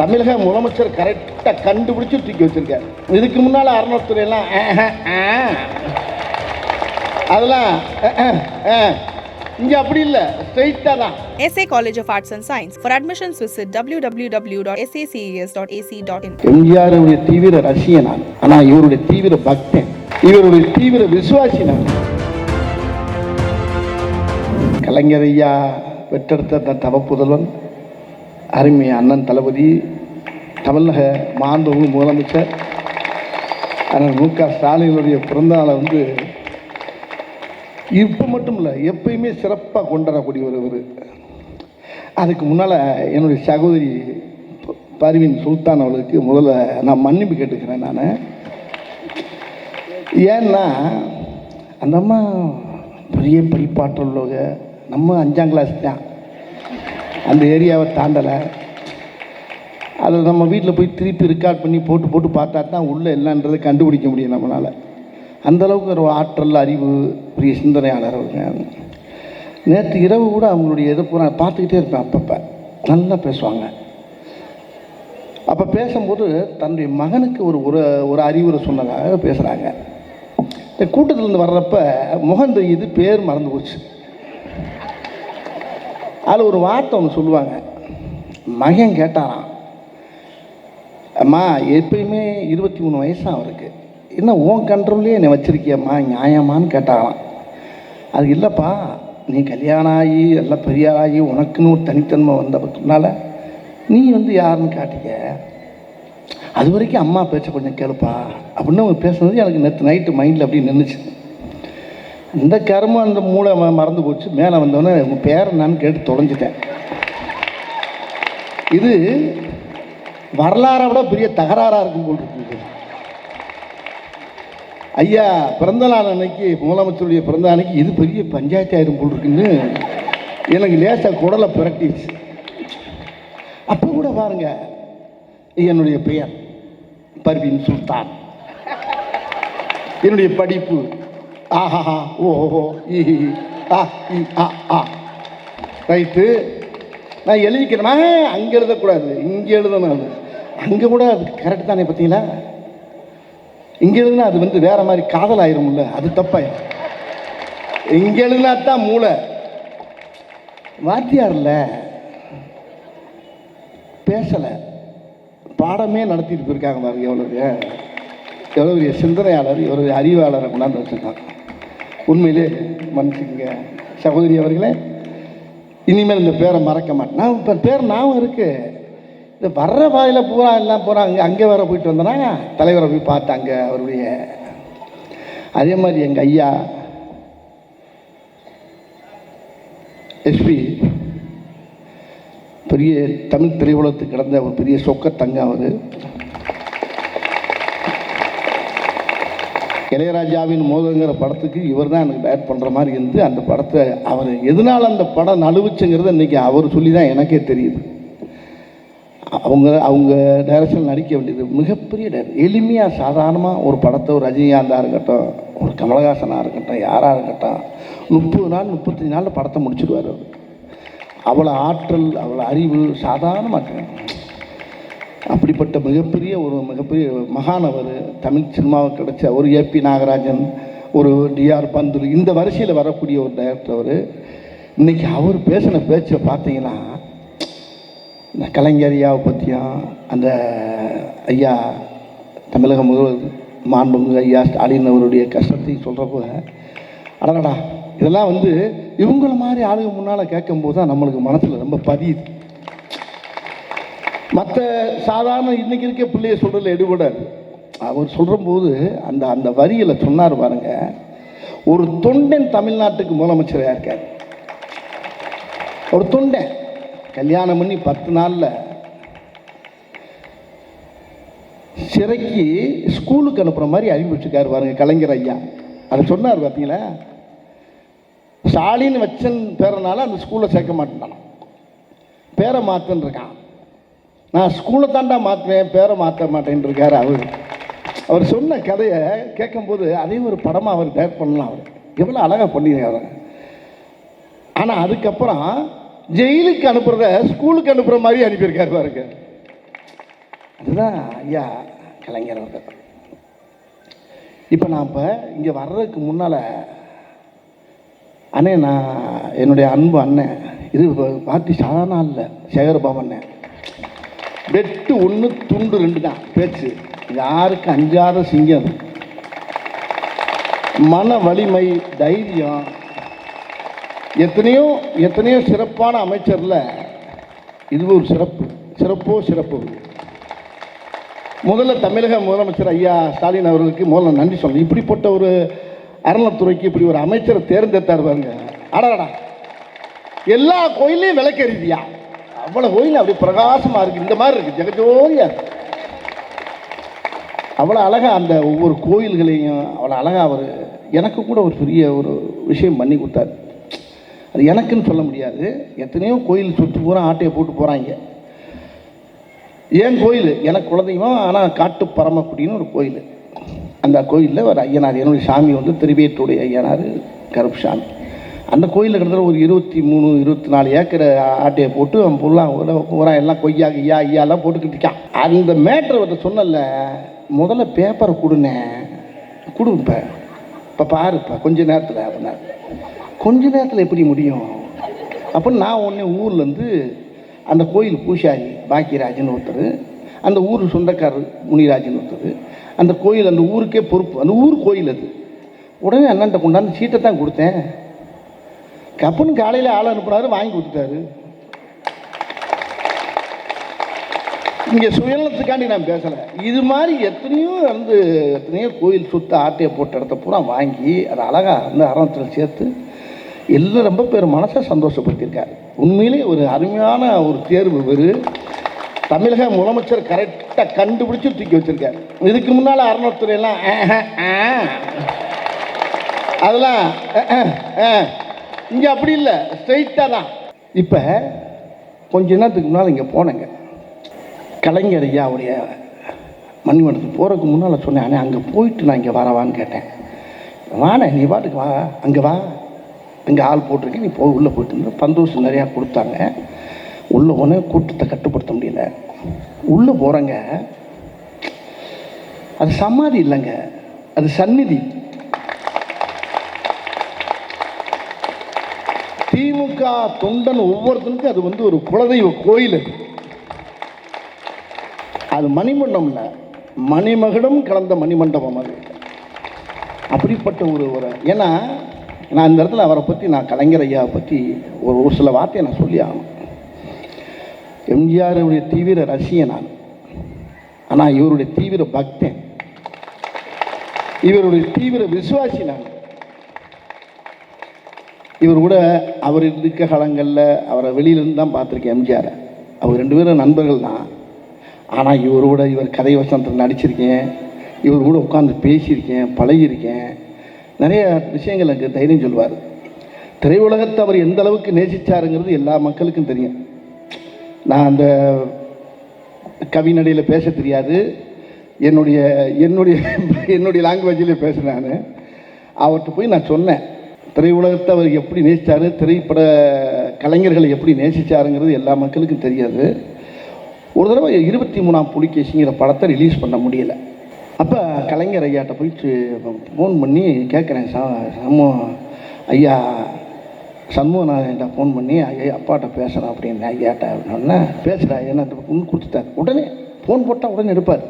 தமிழக முதலமைச்சர் கரெக்டாக கண்டுபிடிச்சு தூக்கி வச்சிருக்காரு. இதுக்கு முன்னால் அறநிலைத்துறையெல்லாம் அதெல்லாம் இங்கே அப்படி இல்லை ஸ்ட்ரைட்டாக தான். SA College of Arts and Science. For admissions, visit www.sacas.ac.in. எம்ஜிஆருடைய தீவிர ரசிகன் நான். ஆனால் இவருடைய தீவிர பக்தன். இவருடைய தீவிர விசுவாசி நான். கலைஞர் ஐயா பெற்றெடுத்த தவப்புதல்வன் அருமை அண்ணன் தளபதி தமிழக மாண்பு முதலமைச்சர் அண்ணன் மு க ஸ்டாலினுடைய பிறந்தநாளை வந்து இப்போ மட்டும் இல்லை எப்பயுமே சிறப்பாக கொண்டாடக்கூடிய ஒருவர் அதுக்கு முன்னால் என்னுடைய சகோதரி ப- சுல்தான் அவளுக்கு முதல்ல நான் மன்னிப்பு கேட்டுக்கிறேன் நான். ஏன்னா அந்த அம்மா பெரிய படிப்பாற்றல் உள்ளவங்க நம்ம அஞ்சாம் கிளாஸ் தான். அந்த ஏரியாவை தாண்டலை. அதை நம்ம வீட்டில் போய் திருப்பி ரெக்கார்ட் பண்ணி போட்டு போட்டு பார்த்தா தான் உள்ளே என்னன்றதை கண்டுபிடிக்க முடியும் நம்மளால். அந்த அளவுக்கு ஒரு ஆற்றல் அறிவு பெரிய சிந்தனையாளர் அவங்க நேற்று இரவு கூட அவங்களுடைய இதை பூரா பார்த்துக்கிட்டே இருப்பேன் அப்பப்போ. நல்லா பேசுவாங்க. அப்போ பேசும்போது தன்னுடைய மகனுக்கு ஒரு ஒரு ஒரு அறிவுரை சொன்னதாக பேசுகிறாங்க இந்த கூட்டத்திலேருந்து வர்றப்ப முகம் தெரியுது பேர் மறந்து போச்சு. அதில் ஒரு வார்த்தை ஒன்று சொல்லுவாங்க. மகன் கேட்டாராம் அம்மா எப்பயுமே இருபத்தி மூணு வயசாக அவருக்கு. என்ன உன் கண்ட்ரோல்லே என்னை வச்சிருக்கியம்மா நியாயமான்னு கேட்டாராம். அது இல்லைப்பா நீ கல்யாணம் ஆகி எல்லாம் பெரியாளாகி உனக்குன்னு ஒரு தனித்தன்மை வந்ததுனால நீ வந்து யாருன்னு காட்டிக்க. அது வரைக்கும் அம்மா பேச்ச கொஞ்சம் கேளுப்பா. அப்படின்னு அவங்க பேசுனது எனக்கு நேற்று நைட்டு மைண்டில் அப்படி நின்றுச்சு இந்த கருமம் அந்த மூளை ம- மறந்து போச்சு. மேலே வந்தோடனே உங்கள் பேர் என்னன்னு கேட்டு தொலைஞ்சிட்டேன். இது வரலாறை விட பெரிய தகராறாக இருக்கும் போல் இருக்குது ஐயா பிறந்த நாள் அன்னைக்கு முதலமைச்சருடைய பிறந்த அன்னைக்கு இது பெரிய பஞ்சாயத்து ஆயிரும் போல் இருக்குன்னு எனக்கு லேசாக குடலை பிரட்டிச்சு. அப்போ கூட பாருங்க என்னுடைய பெயர் பர்வீன் சுல்தான். என்னுடைய படிப்பு ஆஹா ஓஹோ ஈ ஆ இ, ஆ ஆ. ரைட்டு. நான் எழுதிக்கிறேன்னா அங்கே எழுதக்கூடாது. இங்கே எழுதணும் அது. அங்கே கூட அது கரெக்ட் தானே பார்த்தீங்களா? இங்கே எழுதுனா அது வந்து வேற மாதிரி காதல் ஆயிரும்ல அது தப்பாயிரும். இங்கே எழுதுனா தான் மூளை. வாத்தியாரில் பேசலை. பாடமே நடத்திட்டு போயிருக்காங்க பாருங்க எவ்வளோ எவ்வளோ பெரிய சிந்தனையாளர் எவ்வளோ அறிவாளரை கொண்டாந்து வச்சுருக்காங்க. உண்மையிலே மன்னிச்சுக்கங்க. சகோதரி அவர்களே இனிமேல் இந்த பேரை மறக்க மாட்டேன். நான் இப்போ பேர் ஞாபகம் இருக்குது இந்த வர்ற பாதையில் பூரா எல்லாம் பூரா அங்கே அங்கே வேற போயிட்டு வந்தேனா தலைவரை போய் பார்த்தாங்க அவருடைய அதே மாதிரி எங்கள் ஐயா எஸ்பி பெரிய தமிழ் திரையுலகத்துக்கு கிடந்த ஒரு பெரிய சொக்கத்தங்க அவர். இளையராஜாவின் மோதங்கிற படத்துக்கு இவர் தான் எனக்கு டயட் பண்ணுற மாதிரி இருந்து அந்த படத்தை அவர் எதனால் அந்த படம் நழுவுச்சுங்கிறத இன்றைக்கி அவர் சொல்லி தான் எனக்கே தெரியுது. அவங்க அவங்க டைரக்ஷன் நடிக்க வேண்டியது மிகப்பெரிய டைரக்ட் எளிமையாக சாதாரணமாக ஒரு படத்தை ஒரு ரஜினிகாந்தாக இருக்கட்டும் ஒரு கமலஹாசனாக இருக்கட்டும் யாராக இருக்கட்டும் முப்பது நாள் முப்பத்தஞ்சு நாளில் படத்தை முடிச்சுடுவார் அவர். அவ்வளோ ஆற்றல் அவ்வளோ அறிவு சாதாரணமாக அப்படிப்பட்ட மிகப்பெரிய ஒரு மிகப்பெரிய மகானவர் தமிழ் சினிமாவுக்கு கிடைச்ச ஒரு ஏபி நாகராஜன் ஒரு டிஆர் பந்துரு இந்த வரிசையில் வரக்கூடிய ஒரு டைரக்டர் அவர். இன்றைக்கி அவர் பேசின பேச்சை பார்த்தீங்கன்னா இந்த கலைஞர் ஐயாவை பற்றியும் அந்த ஐயா தமிழக முதல்வர் மாண்புமிகு ஐயா ஸ்டாலின் அவருடைய கஷ்டத்தையும் சொல்கிறப்போ அடடா இதெல்லாம் வந்து இவங்கள மாதிரி ஆளுங்க முன்னால் கேட்கும்போது தான் நம்மளுக்கு மனசில் ரொம்ப பதியுது. மற்ற சாதாரண இன்னைக்கு இருக்க பிள்ளைய சொல்றதுல எடுபடாது அவர் சொல்கிறபோது அந்த அந்த வரியில் சொன்னார் பாருங்க ஒரு தொண்டன் தமிழ்நாட்டுக்கு முதலமைச்சராக இருக்கார். ஒரு தொண்டன். கல்யாணம் பண்ணி பத்து நாளில் சிறைக்கு ஸ்கூலுக்கு அனுப்புகிற மாதிரி அறிவிச்சிருக்காரு பாருங்க கலைஞர் ஐயா. அதை சொன்னார் பார்த்தீங்களா ஸ்டாலின் வச்சன் பேரனால அந்த ஸ்கூலில் சேர்க்க மாட்டேன் பேரை மாற்றுன்னு இருக்கான் நான் ஸ்கூலை தாண்டா மாற்றுவேன் பேரை மாற்ற மாட்டேன்னு இருக்கார் அவர். அவர் சொன்ன கதையை கேட்கும்போது அதையும் ஒரு படமாக அவர் டேரக்ட் பண்ணலாம் அவர். எவ்வளோ அழகாக பண்ணியிருக்காரு ஆனால் அதுக்கப்புறம் ஜெயிலுக்கு அனுப்புகிறத ஸ்கூலுக்கு அனுப்புகிற மாதிரி அனுப்பியிருக்காரு பாருங்க. அதுதான் ஐயா கலைஞர் அவர்கள். இப்போ நான் இப்போ இங்கே வர்றதுக்கு முன்னால் அண்ணே நான் என்னுடைய அன்பு அண்ணன். இது பார்ட்டி சாதாரண இல்லை சேகர்பாபு அண்ணன். வெட்டு ஒன்று துண்டு ரெண்டு தான் பேச்சு யாருக்கு அஞ்சாத சிங்கம். மன வலிமை தைரியம். எத்தனையோ எத்தனையோ சிறப்பான அமைச்சரில் இது ஒரு சிறப்பு. சிறப்போ சிறப்பு. முதல்ல தமிழக முதலமைச்சர் ஐயா ஸ்டாலின் அவர்களுக்கு முதல்ல நன்றி சொல்லணும். இப்படிப்பட்ட ஒரு அறநிலத்துறைக்கு இப்படி ஒரு அமைச்சரை தேர்ந்தெடுத்தார் பாருங்க. அடடா எல்லா கோயிலையும் விளக்கெறிதியா அவ்வளோ கோயில் அப்படி பிரகாசமாக இருக்குது இந்த மாதிரி இருக்குது ஜெகஜோதியாக அவ்வளோ அழகாக அந்த ஒவ்வொரு கோயில்களையும் அவ்வளோ அழகாக அவர் எனக்கு கூட ஒரு பெரிய ஒரு விஷயம் பண்ணி கொடுத்தாரு. அது எனக்குன்னு சொல்ல முடியாது. எத்தனையோ கோயில் சுற்று பூரா ஆட்டையை போட்டு போகிறாங்க ஏன் கோயில்? எனக்கு குலதெய்வம் ஆனால் காட்டு பரமக்குடின்னு ஒரு கோயில். அந்த கோயிலில் ஒரு ஐயனார் என்னுடைய சாமி வந்து திருவேற்றுடைய ஐயனார் கருப்பு சாமி அந்த கோயிலில் கிட்டத்தட்ட ஒரு இருபத்தி மூணு இருபத்தி நாலு ஏக்கர் ஆட்டையை போட்டு அவன் புல்லாம் பூரா எல்லாம் கொய்யா ஐயா ஐயாலாம் போட்டுக்கிட்டு இருக்கான். அந்த மேட்ரு அவர்கிட்ட சொன்னல முதல்ல பேப்பரை கொடுனேன் கொடுப்ப இப்போ. பாருப்பா கொஞ்ச நேரத்தில் அப்படின்னா கொஞ்ச நேரத்தில் எப்படி முடியும்? அப்படின்னு நான் உடனே ஊர்லேருந்து அந்த கோயில் பூசாரி பாக்கியராஜன் ஒருத்தர் அந்த ஊர் சொந்தக்காரர் முனிராஜன் ஒருத்தர் அந்த கோயில் அந்த ஊருக்கே பொறுப்பு. அந்த ஊர் கோயில் அது. உடனே அண்ணன்ட்ட கொண்டாந்து சீட்டை தான் கொடுத்தேன். கப்புன்னு காலையில் ஆள் அனுப்புனாரு வாங்கி கொடுத்துட்டாரு. இங்கே சுயநலத்துக்காண்டி நான் பேசலை. இது மாதிரி எத்தனையோ வந்து எத்தனையோ கோயில் சுத்த ஆட்டையை போட்ட இடத்த பூரா வாங்கி அதை அழகாக வந்து அரணத்தில் சேர்த்து எல்லாம் ரொம்ப பேர் மனசை சந்தோஷப்படுத்தியிருக்காரு. உண்மையிலே ஒரு அருமையான ஒரு தேர்வு இவர். தமிழக முதலமைச்சர் கரெக்டாக கண்டுபிடிச்சு தூக்கி வச்சிருக்காரு. இதுக்கு முன்னால் அறநிலைத்துறையெல்லாம் அதெல்லாம் இங்கே அப்படி இல்லை ஸ்ட்ரைட்டாக தான். இப்போ கொஞ்ச நேரத்துக்கு முன்னால் இங்கே போனேங்க. கலைஞர் ஐயா அவருடைய மணிமண்டலத்துக்கு போகிறதுக்கு முன்னால் சொன்னேன் அங்கே போயிட்டு நான் இங்கே வரவான்னு கேட்டேன். வாண்ணே நீ பாட்டுக்கு வா அங்கே வா. இங்கே ஆள் போட்டிருக்கேன் நீ போய் உள்ளே போயிட்டு இருந்த பந்தோசம் நிறையா கொடுத்தாங்க. உள்ளே போனே கூட்டத்தை கட்டுப்படுத்த முடியல. உள்ளே போகிறேங்க அது சமாதி இல்லைங்க. அது சந்நிதி. திமுக தொண்டன் ஒவ்வொருத்தனுக்கும் அது வந்து ஒரு குலதெய்வ கோயில் அது. அது மணிமண்டபம் மணிமகுடம் கலந்த மணிமண்டபம் அது. அப்படிப்பட்ட ஒரு ஒரு ஏன்னா நான் இந்த இடத்துல அவரை பற்றி நான் கலைஞர் ஐயாவை பற்றி ஒரு ஒரு சில வார்த்தையை நான் சொல்லி ஆகணும். எம்ஜிஆருடைய தீவிர ரசிகன் நான். ஆனால் இவருடைய தீவிர பக்தன். இவருடைய தீவிர விசுவாசி நான். இவர் கூட அவர் இருக்க காலங்களில் அவரை வெளியிலேருந்து தான் பார்த்துருக்கேன் எம்ஜிஆரை. அவர் ரெண்டு பேரும் நண்பர்கள் தான். ஆனால் இவரோட இவர் கதை வசனத்தில் நடிச்சிருக்கேன். இவர் கூட உட்காந்து பேசியிருக்கேன் பழகியிருக்கேன். நிறைய விஷயங்கள் எனக்கு தைரியம் சொல்லுவார் திரையுலகத்தை அவர் எந்த அளவுக்கு நேசிச்சாருங்கிறது எல்லா மக்களுக்கும் தெரியும். நான் அந்த கவிநடையில் பேச தெரியாது. என்னுடைய என்னுடைய என்னுடைய லாங்குவேஜில் பேசுகிறேன் நான். அவர்கிட்ட போய் நான் சொன்னேன். திரையுலகத்தை அவர் எப்படி நேசித்தார் திரைப்பட கலைஞர்களை எப்படி நேசிச்சாருங்கிறது எல்லா மக்களுக்கும் தெரியாது. ஒரு தடவை இருபத்தி மூணாம் புலிகேசிங்கிற படத்தை ரிலீஸ் பண்ண முடியலை. அப்போ கலைஞர் ஐயாட்ட போயிட்டு ஃபோன் பண்ணி கேட்குறேன் ச சமூக ஐயா சண்முகநாதன்கிட்ட ஃபோன் பண்ணி ஐயா அப்பாட்ட பேசுகிறேன் அப்படின்னு ஐயாட்ட அப்படின்னா பேசுகிறா என்ன ஒன்று கொடுத்துட்டார் உடனே ஃபோன் போட்டால் உடனே எடுப்பார்.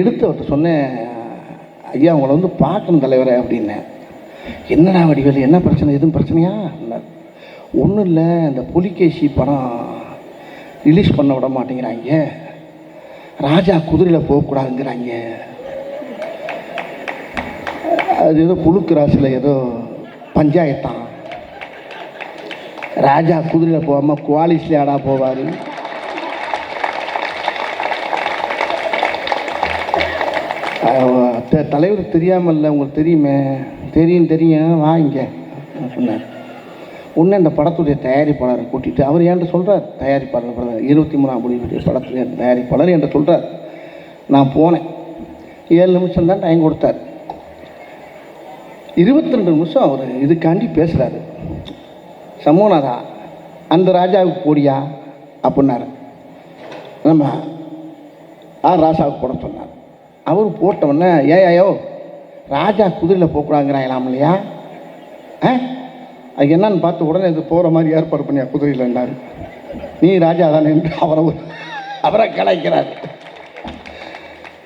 எடுத்து அவர்கிட்ட சொன்னேன் ஐயா உங்களை வந்து பார்க்கணும் தலைவரே அப்படின்னேன். என்னடா வடிவேலு என்ன பிரச்சனை எதுவும் பிரச்சனையா? ஒன்றும் இல்லை இந்த புலிகேசி படம் ரிலீஸ் பண்ண விட மாட்டேங்கிறாங்க. ராஜா குதிரையில் போகக்கூடாதுங்கிறாங்க. அது ஏதோ புழுக்கு ராசியில் ஏதோ பஞ்சாயத்தான். ராஜா குதிரையில் போகாமல் குவாலிஸ்ல ஆடா போவார்? தலைவர் தெரியாமல்ல உங்களுக்கு தெரியுமே? தெரியும் தெரியும். வாங்க சொன்னார். உடனே அந்த படத்துடைய தயாரிப்பாளரை கூட்டிட்டு அவர் என்கிட்ட சொல்கிறார் தயாரிப்பாளர் படம் இருபத்தி மூணாம் முடிவுடைய படத்துடைய தயாரிப்பாளர் என்கிட்ட சொல்கிறார் நான் போனேன். ஏழு நிமிஷம் தான் டைம் கொடுத்தார். இருபத்தி ரெண்டு நிமிஷம் அவர் இதுக்காண்டி பேசுகிறாரு சமோனாதா அந்த ராஜாவுக்கு போடியா? அப்படின்னாரு. நம்ம ஆர் ராசாவுக்கு போட சொன்னார். அவர் போட்டவுடனே ஏயோ ராஜா குதிரையில் போகக்கூடாங்கிறாங்களாம் இல்லையா? ஆ? அது என்னன்னு பார்த்து உடனே இது போகிற மாதிரி ஏற்பாடு பண்ணியா குதிரையில்னாரு நீ ராஜா தானே? என்று அவரை அவரை கலாய்க்கிறார்.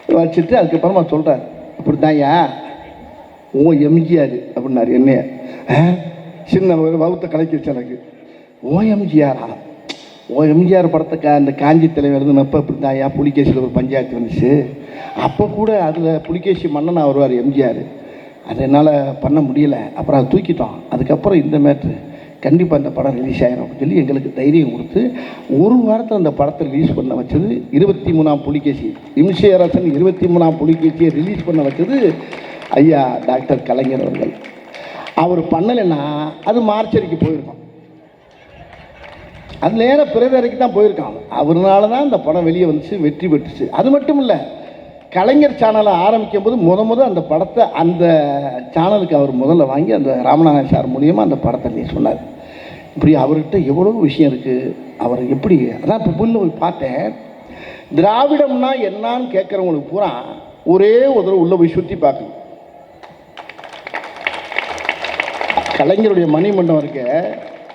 வச்சுட்டு அதுக்கப்புறமா சொல்கிறார் அப்படித்தான்யா ஓ எம்ஜிஆர் அப்படின்னாரு என்னைய. ஆ? சின்ன ஒரு வகுத்த கலைக்கிச்சு எனக்கு. ஓ எம்ஜிஆரா? ஓ எம்ஜிஆர் படத்துக்கு அந்த காஞ்சி தலைவர் வந்து எழுதுனப்போ இப்படிதான்யா புலிகேசியில் ஒரு பஞ்சாயத்து வந்துச்சு. அப்போ கூட அதில் புலிகேசி மன்னன் வருவார் எம்ஜிஆர். அது என்னால் பண்ண முடியலை. அப்புறம் அதை தூக்கிட்டோம் அதுக்கப்புறம் இந்த மேட்ரு கண்டிப்பாக அந்த படம் ரிலீஸ் ஆகிடும் அப்படின்னு சொல்லி எங்களுக்கு தைரியம் கொடுத்து ஒரு வாரத்தில் அந்த படத்தை ரிலீஸ் பண்ண வச்சது இருபத்தி மூணாம் புலிகேசி. இம்சையரசன் இருபத்தி மூணாம் புலிகேசியை ரிலீஸ் பண்ண வச்சது ஐயா டாக்டர் கலைஞர் அவர்கள். அவர் பண்ணலைன்னா அது மார்ச்சரிக்கு போயிருக்கோம். அது நேராக பிறகு தான் போயிருக்கான். அவர்னால தான் இந்த படம் வெளியே வந்துச்சு வெற்றி பெற்றுச்சு. அது மட்டும் இல்லை கலைஞர் சேனலை ஆரம்பிக்கும் போது முத முத அந்த படத்தை அந்த சேனலுக்கு அவர் முதல்ல வாங்கி அந்த ராமநாதன் சார் மூலியமாக அந்த படத்தை நீ சொன்னார் இப்படி அவர்கிட்ட எவ்வளோ விஷயம் இருக்குது அவர் எப்படி அதான் இப்போ புல்ல போய் பார்த்தேன். திராவிடம்னா என்னான்னு கேட்குறவங்களுக்கு பூரா ஒரே ஒரு தடவை உள்ளே போய் சுற்றி பார்க்கணும். கலைஞருடைய மணிமண்டபம் இருக்க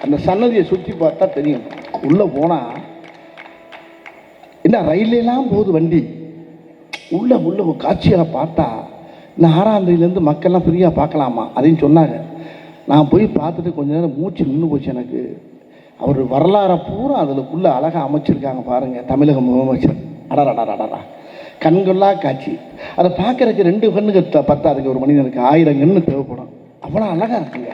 அந்த சன்னதியை சுற்றி பார்த்தா தெரியும். உள்ளே போனால் என்ன ரயிலெல்லாம் போகுது வண்டி. உள்ளே உள்ள ஒரு காட்சிகளை பார்த்தா இந்த ஆறாந்தேதியிலேருந்து மக்கள்லாம் ஃப்ரீயாக பார்க்கலாமா அப்படின்னு சொன்னாங்க. நான் போய் பார்த்துட்டு கொஞ்ச நேரம் மூச்சு நின்று போச்சு எனக்கு. அவர் வரலாறை பூரா அதுக்குள்ளே அழகாக அமைச்சிருக்காங்க பாருங்கள் தமிழக முதலமைச்சர். அடடா அடடா கண்கொள்ளா காட்சி. அதை பார்க்குறதுக்கு ரெண்டு கண்ணுக்கு பத்தாதுக்கு ஒரு மனிதனுக்கு. ஆயிரம் கண்ணு தேவைப்படும். அவ்வளோ அழகாக இருக்குங்க.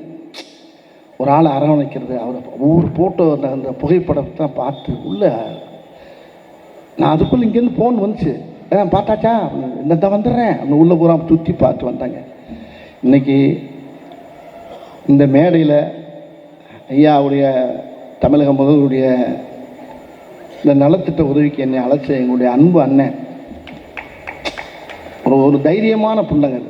ஒரு ஆளை அரவணைக்கிறது அவர் ஒவ்வொரு ஃபோட்டோ அந்த அந்த புகைப்படத்தை பார்த்து உள்ள நான் அதுக்குள்ளே இங்கேருந்து ஃபோன் வந்துச்சு. ஏன் பார்த்தாச்சா? இந்த தான் வந்துடுறேன் அந்த உள்ளே பூரா சுற்றி பார்த்து வந்தாங்க. இன்னைக்கு இந்த மேடையில் ஐயாவுடைய தமிழக முதல்வருடைய இந்த நலத்திட்ட உதவிக்கு என்னை அழைச்ச எங்களுடைய அன்பு அண்ணன். ஒரு ஒரு தைரியமான பிள்ளைங்க அது.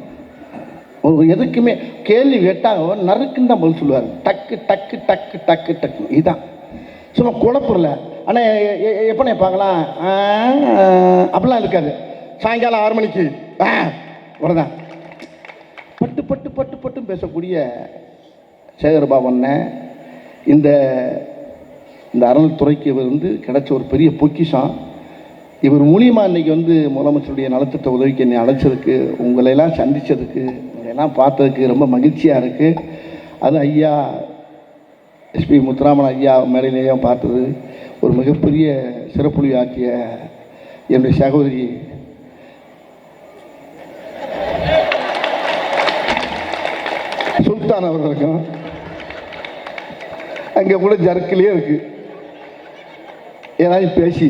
எதுக்குமே கேள்வி கேட்டால் நறுக்குன்னு தான் பதில் சொல்லுவார். டக்கு டக்கு டக்கு டக்கு டக்கு இதுதான் சும்மா குழப்பல ஆனால் எப்போண்ணே நினைப்பாங்களா அப்படிலாம் இருக்காது. சாயங்காலம் ஆறு மணிக்கு. அவ்வளோதான் பட்டு பட்டு பட்டு பட்டு பேசக்கூடிய சேகர்பாபண்ண இந்த இந்த அறநிலைத்துறைக்கு இவர் வந்து கிடைச்ச ஒரு பெரிய பொக்கிஷம். இவர் மூலியமாக இன்றைக்கி வந்து முதலமைச்சருடைய நலத்திட்ட உதவிக்கு என்னை அழைச்சதுக்கு உங்களையெல்லாம் சந்தித்ததுக்கு எல்லாம் பார்த்ததுக்கு ரொம்ப மகிழ்ச்சியாக இருக்குது அது ஐயா எஸ்பி முத்துராமன் ஐயா மேடையிலேயே பார்த்தது. ஒரு மிகப்பெரிய சிறப்புலி ஆக்கிய என்னுடைய சகோதரி. சுல்தான் அவர்களுக்கும் அங்கே கூட ஜர்க்கிலே இருக்குது ஏதாவது பேசி.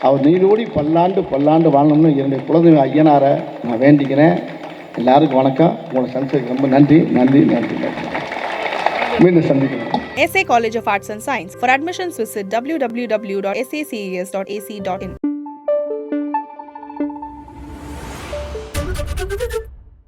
அவர் நீரோடி பல்லாண்டு பல்லாண்டு வாழணும்னு என்னுடைய குலதெய்வ ஐயனாரை நான் வேண்டிக்கிறேன். எல்லாருக்கும் வணக்கம். உங்களோட சந்திச்சதுக்கு ரொம்ப நன்றி. நன்றி நன்றி மீண்டும் சந்திக்கிறேன் SA College of Arts and Science. For admissions, visit www.sacas.ac.in.